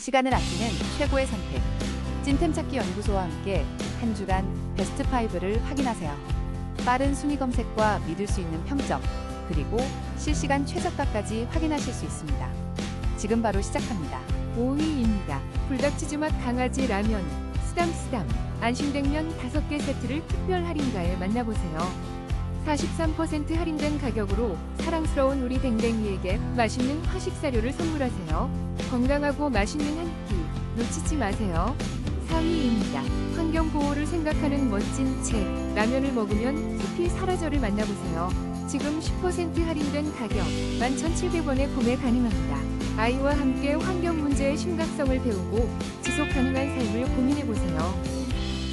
시간을 아끼는 최고의 선택. 찐템 찾기 연구소와 함께 한 주간 베스트 5를 확인하세요. 빠른 순위 검색과 믿을 수 있는 평점, 그리고 실시간 최저가까지 확인하실 수 있습니다. 지금 바로 시작합니다. 5위입니다. 불닭치즈 맛 강아지 라면 쓰담쓰담 안심냉면 5개 세트를 특별 할인가에 만나보세요. 43% 할인된 가격으로 사랑스러운 우리 댕댕이에게 맛있는 화식 사료를 선물하세요. 건강하고 맛있는 한 끼 놓치지 마세요. 4위입니다. 환경 보호를 생각하는 멋진 책 라면을 먹으면 숲이 사라져를 만나보세요. 지금 10% 할인된 가격 11,700원에 구매 가능합니다. 아이와 함께 환경 문제의 심각성을 배우고 지속 가능한 삶을 고민해 보세요.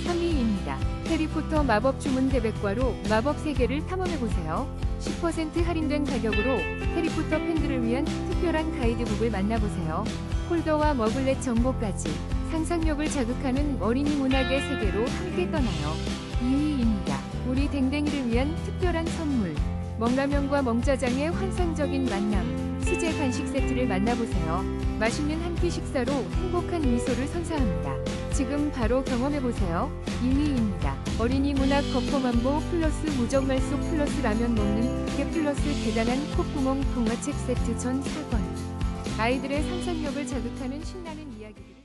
3위입니다. 해리포터 마법 주문 대백과로 마법 세계를 탐험해 보세요. 10% 할인된 가격으로 해리포터 팬들을 위한 특별한 가이드북을 만나보세요. 폴더와 머글렛 정보까지 상상력을 자극하는 어린이 문학의 세계로 함께 떠나요. 2위입니다. 우리 댕댕이를 위한 특별한 선물. 멍라면과 멍짜장의 환상적인 만남. 간식 세트를 만나보세요. 맛있는 한 끼 식사로 행복한 미소를 선사합니다. 지금 바로 경험해보세요. 2위입니다. 어린이 문학 거퍼만보 플러스 무정말 속 플러스 라면 먹는 그게 플러스 대단한 콧구멍 동화책 세트 전 4권. 아이들의 상상력을 자극하는 신나는 이야기들을